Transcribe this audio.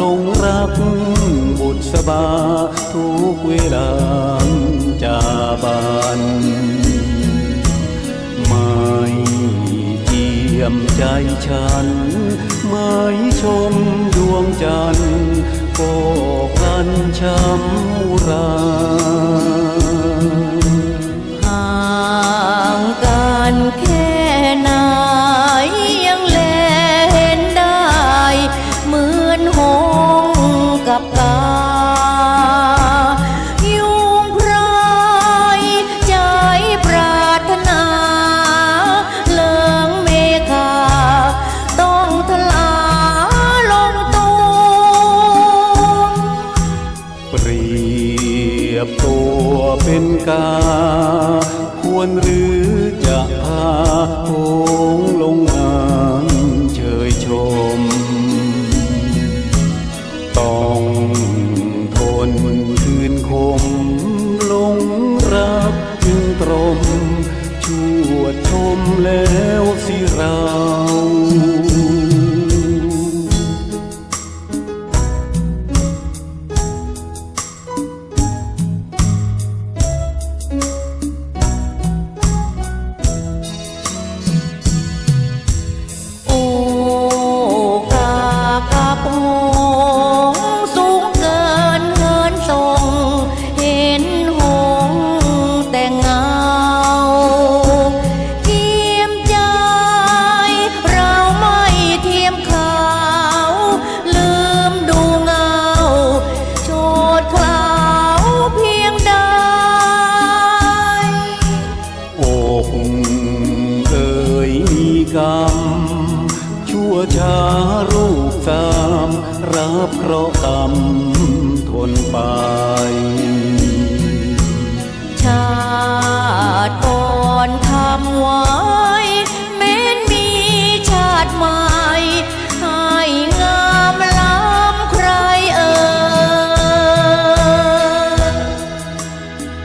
ลงรักบุตรสบา ทุกเวลาจาบันไม่เจียมใจฉัน ไม่ชมดวงจันทร์ก็กันช้ำ กา ควรหรือจะพาโค้งลงงานเชยชม ต้องทนคืนคม ลงรักจึงตรม ชวดชมแล้วสิรา ชาลูกสามรับเพราะห์กรรมทนไปชาติก่อนทำไว้